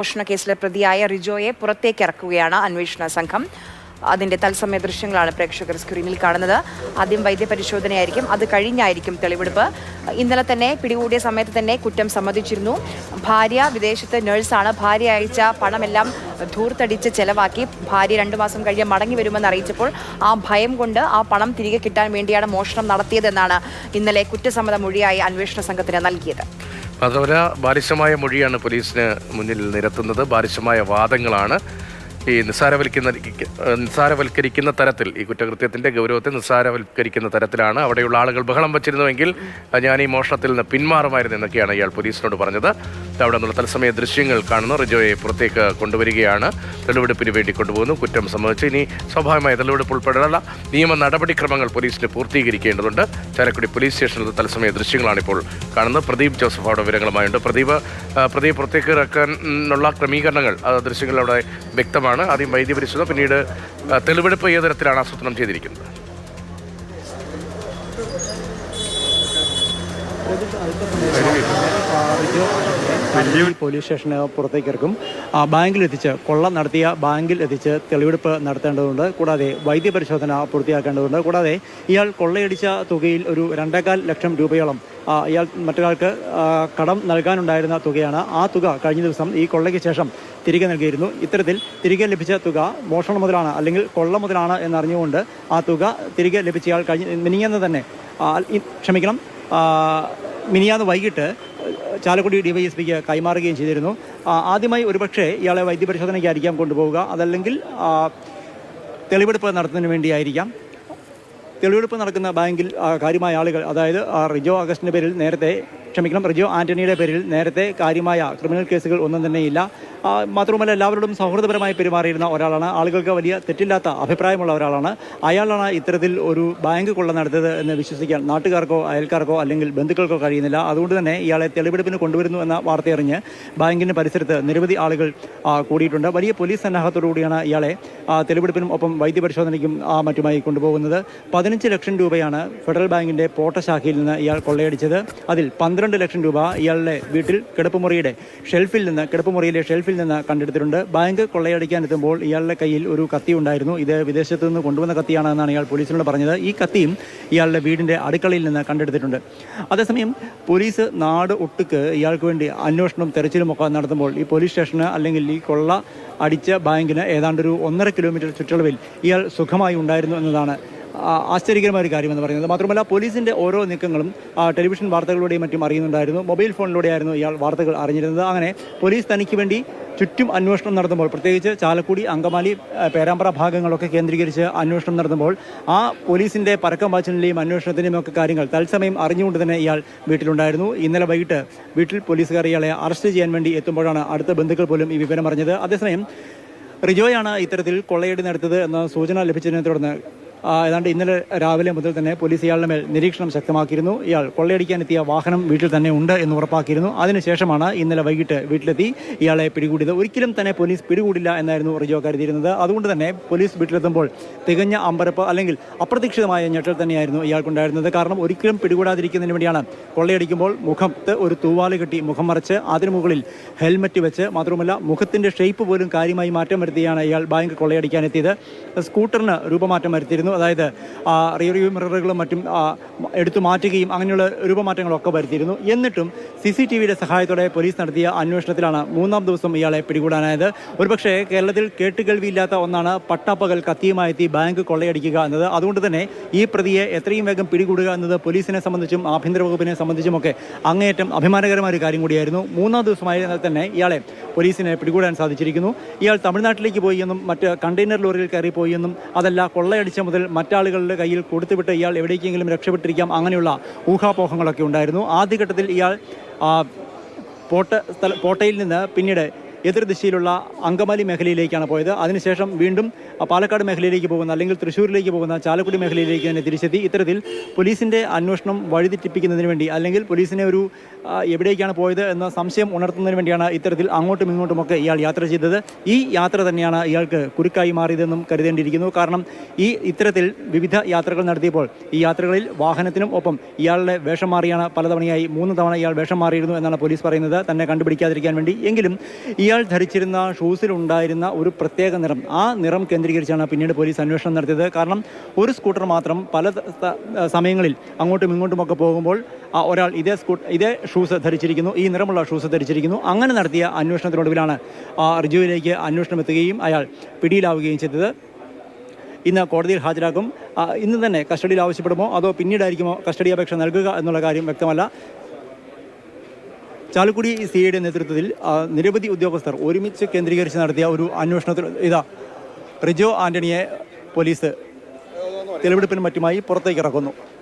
മോഷണ കേസിലെ പ്രതിയായ റിജോയെ പുറത്തേക്ക് ഇറക്കുകയാണ് അന്വേഷണ സംഘം. അതിന്റെ തത്സമയ ദൃശ്യങ്ങളാണ് പ്രേക്ഷകർ സ്ക്രീനിൽ കാണുന്നത്. ആദ്യം വൈദ്യപരിശോധനയായിരിക്കും. അത് കഴിഞ്ഞായിരിക്കും തെളിവെടുപ്പ്. ഇന്നലെ തന്നെ പിടികൂടിയ സമയത്ത് തന്നെ കുറ്റം സമ്മതിച്ചിരുന്നു. ഭാര്യ വിദേശത്ത് നഴ്സാണ്. ഭാര്യ അയച്ച പണമെല്ലാം ധൂർത്തടിച്ച് ചെലവാക്കി ഭാര്യ രണ്ടു മാസം കഴിഞ്ഞ് മടങ്ങി വരുമെന്ന് അറിയിച്ചപ്പോൾ ആ ഭയം കൊണ്ട് ആ പണം തിരികെ കിട്ടാൻ വേണ്ടിയാണ് മോഷണം നടത്തിയതെന്നാണ് ഇന്നലെ കുറ്റസമ്മത മൊഴിയായി അന്വേഷണ സംഘത്തിന് നൽകിയത്. മാത്രമല്ല ബാലിശമായ മൊഴിയാണ് പോലീസിന് മുന്നിൽ നിരത്തുന്നത്. ബാലിശമായ വാദങ്ങളാണ് ഈ നിസ്സാരവൽക്കുന്ന നിസ്സാരവൽക്കരിക്കുന്ന തരത്തിൽ ഈ കുറ്റകൃത്യത്തിന്റെ ഗൗരവത്തെ നിസ്സാരവൽക്കരിക്കുന്ന തരത്തിലാണ് അവിടെയുള്ള ആളുകൾ ബഹളം വച്ചിരുന്നുവെങ്കിൽ ഞാൻ ഈ മോഷണത്തിൽ നിന്ന് പിന്മാറുമായിരുന്നു എന്നൊക്കെയാണ് ഇയാൾ പോലീസിനോട് പറഞ്ഞത്. അവിടെ നിന്നുള്ള തത്സമയ ദൃശ്യങ്ങൾ കാണുന്നു. റിജോയെ പുറത്തേക്ക് കൊണ്ടുവരികയാണ്. തെളിവെടുപ്പിന് വേണ്ടി കൊണ്ടുപോകുന്നു. കുറ്റം സംബന്ധിച്ച് ഇനി സ്വാഭാവികമായ തെളിവെടുപ്പ് ഉൾപ്പെടെയുള്ള നിയമ നടപടിക്രമങ്ങൾ പോലീസിന് പൂർത്തീകരിക്കേണ്ടതുണ്ട്. ചാലക്കുടി പോലീസ് സ്റ്റേഷനിലെ തത്സമയ ദൃശ്യങ്ങളാണ് ഇപ്പോൾ കാണുന്നത്. പ്രദീപ് ജോസഫ് അവിടെ വിവരങ്ങളുമായുണ്ട്. പ്രദീപ് പ്രദീപ് പുറത്തേക്ക് ഇറക്കാനുള്ള ക്രമീകരണങ്ങൾ ദൃശ്യങ്ങൾ അവിടെ വ്യക്തമാണ്. ആദ്യം വൈദ്യപരിശോധന പിന്നീട് തെളിവെടുപ്പ് ഏത് തരത്തിലാണ് ആസൂത്രണം ചെയ്തിരിക്കുന്നത്? പോലീസ് സ്റ്റേഷന് പുറത്തേക്ക് ഇറക്കും എത്തിച്ച് കൊള്ള നടത്തിയ ബാങ്കിൽ എത്തിച്ച് തെളിവെടുപ്പ് നടത്തേണ്ടതുണ്ട്. കൂടാതെ വൈദ്യപരിശോധന പൂർത്തിയാക്കേണ്ടതുണ്ട്. കൂടാതെ ഇയാൾ കൊള്ളയടിച്ച തുകയിൽ ഒരു രണ്ടേകാൽ ലക്ഷം രൂപയോളം ഇയാൾ മറ്റൊരാൾക്ക് കടം നൽകാനുണ്ടായിരുന്ന തുകയാണ്. ആ തുക കഴിഞ്ഞ ദിവസം ഈ കൊള്ളയ്ക്ക് ശേഷം തിരികെ നൽകിയിരുന്നു. ഇത്തരത്തിൽ തിരികെ ലഭിച്ച തുക മോഷണ മുതലാണ് അല്ലെങ്കിൽ കൊള്ള മുതലാണ് എന്നറിഞ്ഞുകൊണ്ട് ആ തുക തിരികെ ലഭിച്ചയാൾ കഴിഞ്ഞ മിനിയെന്ന് തന്നെ ക്ഷമിക്കണം മിനിയാന്ന് വൈകിട്ട് ചാലക്കുടി ഡി ഡിവൈഎസ്പിക്ക് കൈമാറുകയും ചെയ്തിരുന്നു. ആദ്യമായി ഒരുപക്ഷെ ഇയാളെ വൈദ്യപരിശോധനയ്ക്കായിരിക്കാം കൊണ്ടുപോവുക. അതല്ലെങ്കിൽ തെളിവെടുപ്പ് നടത്തുന്നതിന് വേണ്ടിയായിരിക്കാം. തെളിവെടുപ്പ് നടക്കുന്ന ബാങ്കിൽ കാര്യമായ ആളുകൾ അതായത് റിജോ അഗസ്റ്റിന്റെ പേരിൽ നേരത്തെ ക്ഷമിക്കണം റിജോ ആന്റണിയുടെ പേരിൽ നേരത്തെ കാര്യമായ ക്രിമിനൽ കേസുകൾ ഒന്നും തന്നെയില്ല മാത്രവുമല്ല എല്ലാവരോടും സൗഹൃദപരമായി പെരുമാറിയിരുന്ന ഒരാളാണ്. ആളുകൾക്ക് വലിയ തെറ്റില്ലാത്ത അഭിപ്രായമുള്ള ഒരാളാണ്. അയാളാണ് ഇത്തരത്തിൽ ഒരു ബാങ്ക് കൊള്ള നടത്തിയത് എന്ന് വിശ്വസിക്കാൻ നാട്ടുകാർക്കോ അയൽക്കാർക്കോ അല്ലെങ്കിൽ ബന്ധുക്കൾക്കോ കഴിയുന്നില്ല. അതുകൊണ്ട് തന്നെ ഇയാളെ തെളിവെടുപ്പിന് കൊണ്ടുവരുന്നു എന്ന വാർത്തയറിഞ്ഞ് ബാങ്കിന്റെ പരിസരത്ത് നിരവധി ആളുകൾ കൂടിയിട്ടുണ്ട്. വലിയ പോലീസ് സന്നാഹത്തോടു കൂടിയാണ് ഇയാളെ തെളിവെടുപ്പിനും ഒപ്പം വൈദ്യപരിശോധനയ്ക്കും മറ്റുമായി കൊണ്ടുപോകുന്നത്. പതിനഞ്ച് ലക്ഷം രൂപയാണ് ഫെഡറൽ ബാങ്കിന്റെ പോട്ട ശാഖയിൽ നിന്ന് ഇയാൾ കൊള്ളയടിച്ചത്. അതിൽ പന്ത്രണ്ട് ലക്ഷം രൂപ ഇയാളുടെ വീട്ടിൽ കിടപ്പുമുറിയുടെ ഷെൽഫിൽ നിന്ന് കിടപ്പുമുറിയിലെ ഷെൽഫിൽ നിന്ന് കണ്ടെടുത്തിട്ടുണ്ട്. ബാങ്ക് കൊള്ളയടിക്കാൻ എത്തുമ്പോൾ ഇയാളുടെ കയ്യിൽ ഒരു കത്തി ഉണ്ടായിരുന്നു. ഇത് വിദേശത്തു നിന്ന് കൊണ്ടുവന്ന കത്തിയാണെന്നാണ് ഇയാൾ പോലീസിനോട് പറഞ്ഞത്. ഈ കത്തിയും ഇയാളുടെ വീടിന്റെ അടുക്കളയിൽ നിന്ന് കണ്ടെടുത്തിട്ടുണ്ട്. അതേസമയം പോലീസ് നാട് ഒട്ടുക്ക് ഇയാൾക്ക് വേണ്ടി അന്വേഷണം തെരച്ചിലും ഒക്കെ നടത്തുമ്പോൾ ഈ പോലീസ് സ്റ്റേഷന് അല്ലെങ്കിൽ ഈ കൊള്ള അടിച്ച ബാങ്കിന് ഏതാണ്ട് ഒരു ഒന്നര കിലോമീറ്റർ ചുറ്റളവിൽ ഇയാൾ സുഖമായി ഉണ്ടായിരുന്നു എന്നതാണ് ആശ്ചര്യകരമായ ഒരു കാര്യമെന്ന് പറയുന്നത്. മാത്രമല്ല പോലീസിന്റെ ഓരോ നീക്കങ്ങളും ടെലിവിഷൻ വാർത്തകളിലൂടെയും മറ്റും അറിയുന്നുണ്ടായിരുന്നു. മൊബൈൽ ഫോണിലൂടെയായിരുന്നു ഇയാൾ വാർത്തകൾ അറിഞ്ഞിരുന്നത്. അങ്ങനെ പോലീസ് തനിക്ക് വേണ്ടി ചുറ്റും അന്വേഷണം നടത്തുമ്പോൾ പ്രത്യേകിച്ച് ചാലക്കുടി അങ്കമാലി പേരാമ്പ്ര ഭാഗങ്ങളൊക്കെ കേന്ദ്രീകരിച്ച് അന്വേഷണം നടത്തുമ്പോൾ ആ പോലീസിന്റെ പരക്കം പാച്ചിലിന്റെയും അന്വേഷണത്തിന്റെയും ഒക്കെ കാര്യങ്ങൾ തത്സമയം അറിഞ്ഞുകൊണ്ട് തന്നെ ഇയാൾ വീട്ടിലുണ്ടായിരുന്നു. ഇന്നലെ വൈകിട്ട് വീട്ടിൽ പോലീസുകാർ ഇയാളെ അറസ്റ്റ് ചെയ്യാൻ വേണ്ടി എത്തുമ്പോഴാണ് അടുത്ത ബന്ധുക്കൾ പോലും ഈ വിവരം അറിഞ്ഞത്. അതേസമയം റിജോയാണ് ഇത്തരത്തിൽ കൊള്ളയടി നടത്തിയത് എന്ന സൂചന ലഭിച്ചതിനെ തുടർന്ന് ഏതാണ്ട് ഇന്നലെ രാവിലെ മുതൽ തന്നെ പോലീസ് ഇയാളുടെ മേൽ നിരീക്ഷണം ശക്തമാക്കിയിരുന്നു. ഇയാൾ കൊള്ളയടിക്കാൻ എത്തിയ വാഹനം വീട്ടിൽ തന്നെ ഉണ്ട് എന്ന് ഉറപ്പാക്കിയിരുന്നു. അതിനുശേഷമാണ് ഇന്നലെ വൈകിട്ട് വീട്ടിലെത്തി ഇയാളെ പിടികൂടിയത്. ഒരിക്കലും തന്നെ പോലീസ് പിടികൂടില്ല എന്നായിരുന്നു റിജോ കരുതിയിരുന്നത്. അതുകൊണ്ട് തന്നെ പോലീസ് വീട്ടിലെത്തുമ്പോൾ തികഞ്ഞ അമ്പരപ്പ് അല്ലെങ്കിൽ അപ്രതീക്ഷിതമായ ഞെട്ടൽ തന്നെയായിരുന്നു ഇയാൾക്കുണ്ടായിരുന്നത്. കാരണം ഒരിക്കലും പിടികൂടാതിരിക്കുന്നതിന് വേണ്ടിയാണ് കൊള്ളയടിക്കുമ്പോൾ മുഖത്ത് ഒരു തൂവാൽ കെട്ടി മുഖം മറച്ച് അതിനു മുകളിൽ ഹെൽമറ്റ് വെച്ച് മാത്രമല്ല മുഖത്തിന്റെ ഷേപ്പ് പോലും കാര്യമായി മാറ്റം വരുത്തിയാണ് ഇയാൾ ബാങ്ക് കൊള്ളയടിക്കാൻ എത്തിയത് സ്കൂട്ടറിന് രൂപമാറ്റം വരുത്തിയിരുന്നു. അതായത് റിയർവ്യൂ റിയർ മിററുകളും മറ്റും എടുത്തു മാറ്റുകയും അങ്ങനെയുള്ള രൂപമാറ്റങ്ങളൊക്കെ വരുത്തിയിരുന്നു. എന്നിട്ടും സി സി ടി വിയുടെ സഹായത്തോടെ പോലീസ് നടത്തിയ അന്വേഷണത്തിലാണ് മൂന്നാം ദിവസം ഇയാളെ പിടികൂടാനായത്. ഒരുപക്ഷെ കേരളത്തിൽ കേട്ടുകേൾവിയില്ലാത്ത ഒന്നാണ് പട്ടാപ്പകൽ കത്തിയുമായി എത്തി ബാങ്ക് കൊള്ളയടിക്കുക എന്നത്. അതുകൊണ്ട് തന്നെ ഈ പ്രതിയെ എത്രയും വേഗം പിടികൂടുക എന്നത് പോലീസിനെ സംബന്ധിച്ചും ആഭ്യന്തര വകുപ്പിനെ സംബന്ധിച്ചുമൊക്കെ അങ്ങേയറ്റം അഭിമാനകരമായ ഒരു കാര്യം കൂടിയായിരുന്നു. മൂന്നാം ദിവസമായതിനാൽ തന്നെ ഇയാളെ പോലീസിനെ പിടികൂടാൻ സാധിച്ചിരിക്കുന്നു. ഇയാൾ തമിഴ്നാട്ടിലേക്ക് പോയി എന്നും മറ്റ് കണ്ടെയ്നർ ലോറിയിൽ കയറി പോയി എന്നും അതല്ല കൊള്ളയടിച്ച മുതൽ മറ്റാളുകളുടെ കയ്യിൽ കൊടുത്തുവിട്ട് ഇയാൾ എവിടേക്കെങ്കിലും രക്ഷപ്പെട്ടിരിക്കാം അങ്ങനെയുള്ള ഊഹാപോഹങ്ങളൊക്കെ ഉണ്ടായിരുന്നു. ആദ്യഘട്ടത്തിൽ ഇയാൾ പോട്ട സ്ഥല പോട്ടയിൽ നിന്ന് പിന്നീട് എതിർദിശയിലുള്ള അങ്കമാലി മേഖലയിലേക്കാണ് പോയത്. അതിനുശേഷം വീണ്ടും പാലക്കാട് മേഖലയിലേക്ക് പോകുന്ന അല്ലെങ്കിൽ തൃശ്ശൂരിലേക്ക് പോകുന്ന ചാലക്കുടി മേഖലയിലേക്ക് തന്നെ തിരിച്ചെത്തി. ഇത്തരത്തിൽ പോലീസിന്റെ അന്വേഷണം വഴിതെറ്റിപ്പിക്കുന്നതിന് വേണ്ടി അല്ലെങ്കിൽ പോലീസിനെ ഒരു എവിടേക്കാണ് പോയത് എന്ന സംശയം ഉണർത്തുന്നതിന് വേണ്ടിയാണ് ഇത്തരത്തിൽ അങ്ങോട്ടും ഇങ്ങോട്ടുമൊക്കെ ഇയാൾ യാത്ര ചെയ്തത്. ഈ യാത്ര തന്നെയാണ് ഇയാൾക്ക് കുരുക്കായി മാറിയതെന്നും കരുതേണ്ടിയിരിക്കുന്നു. കാരണം ഈ ഇത്തരത്തിൽ വിവിധ യാത്രകൾ നടത്തിയപ്പോൾ ഈ യാത്രകളിൽ വാഹനത്തിനും ഒപ്പം ഇയാളുടെ വേഷം മാറിയാണ് പലതവണയായി മൂന്ന് തവണ ഇയാൾ വേഷം മാറിയിരുന്നു എന്നാണ് പോലീസ് പറയുന്നത്. തന്നെ കണ്ടുപിടിക്കാതിരിക്കാൻ വേണ്ടി. എങ്കിലും ഇയാൾ ധരിച്ചിരുന്ന ഷൂസിലുണ്ടായിരുന്ന ഒരു പ്രത്യേക നിറം. ആ നിറം കേന്ദ്രീകരിച്ചാണ് പിന്നീട് പോലീസ് അന്വേഷണം നടത്തിയത്. കാരണം ഒരു സ്കൂട്ടർ മാത്രം പല സമയങ്ങളിൽ അങ്ങോട്ടും ഇങ്ങോട്ടുമൊക്കെ പോകുമ്പോൾ ആ ഒരാൾ ഇതേ സ്കൂ ഇതേ ഷൂസ് ധരിച്ചിരിക്കുന്നു ഈ നിറമുള്ള ഷൂസ് ധരിച്ചിരിക്കുന്നു. അങ്ങനെ നടത്തിയ അന്വേഷണത്തിനൊടുവിലാണ് ആ റിജുവിലേക്ക് അന്വേഷണം എത്തുകയും അയാൾ പിടിയിലാവുകയും ചെയ്തത്. ഇന്ന് കോടതിയിൽ ഹാജരാക്കും ഇന്ന് തന്നെ കസ്റ്റഡിയിൽ ആവശ്യപ്പെടുമോ? അതോ പിന്നീടായിരിക്കുമോ കസ്റ്റഡി അപേക്ഷ നൽകുക എന്നുള്ള കാര്യം വ്യക്തമല്ല. ചാലക്കുടി സി ഐയുടെ നേതൃത്വത്തിൽ നിരവധി ഉദ്യോഗസ്ഥർ ഒരുമിച്ച് കേന്ദ്രീകരിച്ച് നടത്തിയ ഒരു അന്വേഷണത്തിൽ ഇതാ റിജോ ആന്റണിയെ പോലീസ് തെളിവെടുപ്പിനും മറ്റുമായി പുറത്തേക്ക് ഇറക്കുന്നു.